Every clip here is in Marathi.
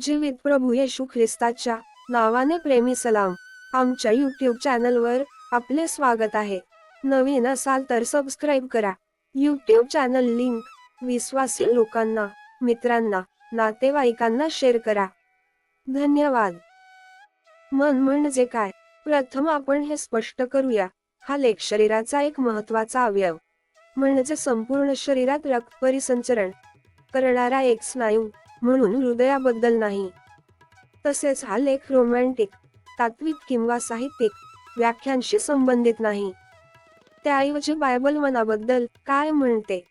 जीवित प्रभू येशू ख्रिस्ताच्या नावाने प्रेमी सलाम. आमच्या यूट्यूब चॅनलवर आपले स्वागत आहे. नवीन असाल तर सबस्क्राईब करा. यूट्यूब चॅनल लिंक विश्वासी लोकांना मित्रांना नातेवाईकांना शेअर करा. धन्यवाद. मन म्हणजे काय? प्रथम आपण हे स्पष्ट करूया. हा लेख शरीराचा एक महत्त्वाचा अवयव. म्हणजे संपूर्ण शरीरात रक्त परिसंचरण करणारा एक स्नायू. म्हणून हृदयाबद्दल नाही. तसेच हा लेख रोमॅन्टिक तात्विक किंवा साहित्यिक व्याख्यांशी संबंधित नाही. त्याऐवजी बायबल मनाबद्दल काय म्हणते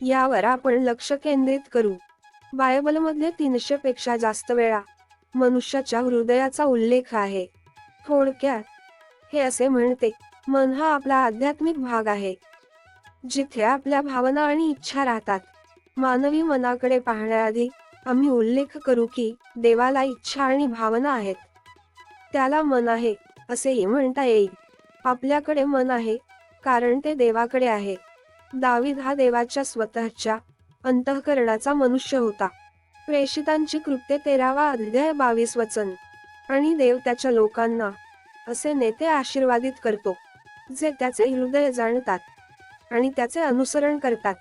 यावर आपण लक्ष केंद्रित करू. बायबलमध्ये तीनशे पेक्षा जास्त वेळा मनुष्याच्या हृदयाचा उल्लेख आहे. थोडक्यात हे असे म्हणते मन हा आपला आध्यात्मिक भाग आहे. जिथे आपल्या भावना आणि इच्छा राहतात. मानवी मनाकडे पाहण्याआधी आम्ही उल्लेख करू की देवाला इच्छा आणि भावना आहेत. त्याला मन आहे असेही म्हणता येईल. आपल्याकडे मन आहे कारण ते देवाकडे आहे. दावीद हा देवाच्या स्वतःच्या अंतःकरणाचा मनुष्य होता. प्रेषितांची कृत्ये तेरावा अध्याय बावीस वचन. आणि देव त्याच्या लोकांना असे नेते आशीर्वादित करतो जे त्याचे हृदय जाणतात आणि त्याचे अनुसरण करतात.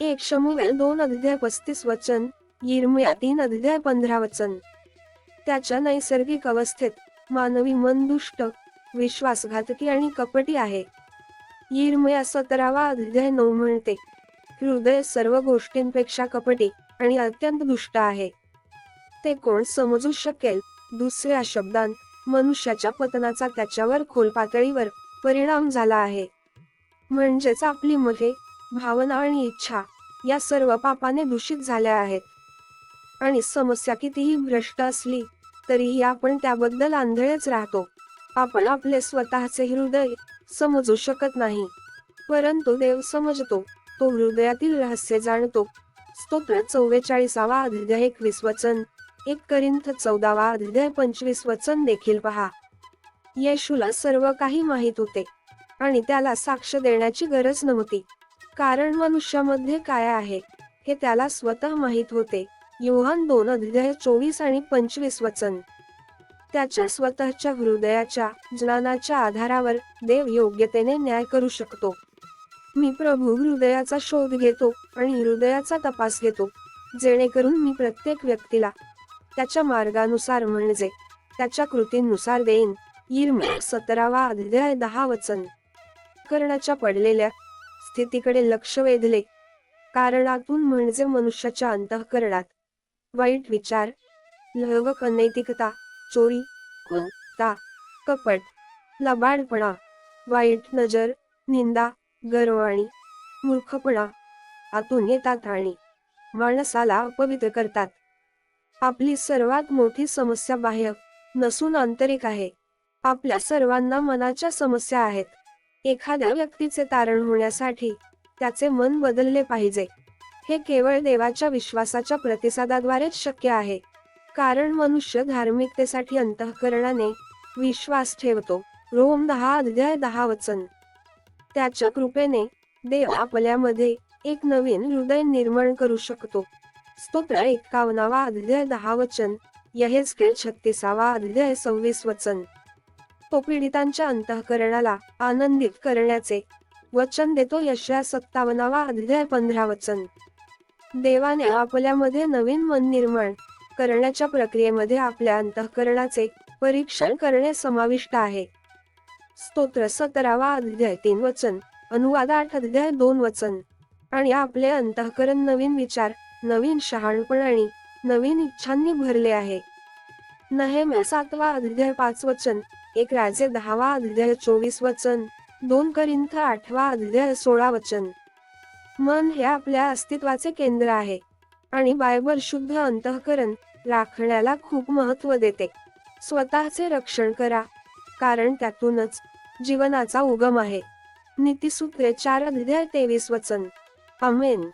एक शमुवेल दोन अध्याय पस्तीस वचन. यिर्मया तीन अध्याय पंधरा वचन त्याच्या नैसर्गिक अवस्थेत मानवी मन दुष्ट विश्वासघातकी आणि कपटी आहे. यिर्मया सतरावा अध्याय नऊ म्हणते हृदय सर्व गोष्टींपेक्षा कपटी आणि अत्यंत दुष्ट आहे. ते कोण समजू शकेल? दुसऱ्या शब्दांत मनुष्याच्या पतनाचा त्याच्यावर खोल पातळीवर परिणाम झाला आहे. म्हणजेच आपली मते भावना आणि इच्छा या सर्व पापाने दूषित झाल्या आहेत. आणि समस्या कितीही भ्रष्ट असली तरीही आपण त्याबद्दल आंधळेच राहतो. आपण आपले स्वतःचे हृदय समजू शकत नाही. परंतु देव समजतो तो हृदयातील रहस्य जाणतो. स्तोत्र चौवेचाळीसावा अध्याय एकवीस वचन एक करिंथ चौदावा अध्याय पंचवीस वचन देखील पहा. येशूला सर्व काही माहीत होते आणि त्याला साक्ष देण्याची गरज नव्हती. कारण मनुष्यामध्ये काय आहे हे त्याला स्वतः माहीत होते. योहान दोन अध्याय चोवीस आणि पंचवीस वचन. त्याच्या स्वतःच्या हृदयाच्या ज्ञानाच्या आधारावर देव योग्यतेने न्याय करू शकतो. मी प्रभू हृदयाचा शोध घेतो आणि हृदयाचा तपास घेतो. जेणेकरून मी प्रत्येक व्यक्तीला त्याच्या मार्गानुसार म्हणजे त्याच्या कृतीनुसार देईन. इर्म सतरावा अध्याय दहा वचन. करण्याच्या पडलेल्या स्थितीकडे लक्ष वेधले. कारणातून म्हणजे मनुष्याच्या अंतःकरणात. वाईट विचार लहवक अनैतिकता चोरी कुंता कपट लबाडपणा वाईट नजर निंदा गर्वणी मूर्खपणा आतून येतात आणि माणसाला अपवित्र करतात. आपली सर्वात मोठी समस्या बाह्य नसून आंतरिक आहे. आपल्या सर्वांना मनाच्या समस्या आहेत. एखाद्या व्यक्तीचे तारण होण्यासाठी त्याचे मन बदलले पाहिजे. हे केवळ देवाच्या विश्वासाच्या प्रतिसादाद्वारेच शक्य आहे. कारण मनुष्य धार्मिकतेसाठी अंतःकरणाने विश्वास ठेवतो. रोम दहा अध्याय दहा वचन. त्याच्या कृपेने देव आपल्यामध्ये एक नवीन हृदय निर्माण करू शकतो. स्तोत्र एकावन्नावा अध्याय दहा वचन. यहेस्केल छत्तीसावा अध्याय सव्वीस वचन. तो पीडितांच्या अंतःकरणाला आनंदित करण्याचे वचन देतो. यशया सत्तावन्नावा अध्याय पंधरा वचन. देवाने आपल्यामध्ये नवीन मन निर्माण करण्याच्या प्रक्रियेमध्ये आपल्या अंतःकरणाचे परीक्षण करणे समाविष्ट आहे. स्तोत्र सतरावा अध्याय तीन वचन अनुवाद आठ अध्याय दोन वचन आणि आपले अंतःकरण नवीन विचार नवीन शहाणपण आणि नवीन इच्छांनी भरले आहे. नहेम्या सातवा अध्याय पाच वचन एक राजे दहावा अध्याय चोवीस वचन दोन करिंथ आठवा अध्याय सोळा वचन. मन हे आपल्या अस्तित्वाचे केंद्र आहे आणि बायबल शुद्ध अंतःकरण राखण्याला खूप महत्त्व देते. स्वतःचे रक्षण करा कारण त्यातूनच जीवनाचा उगम आहे. नीतीसूत्रे चार अध्याय तेवीस वचन. अमेन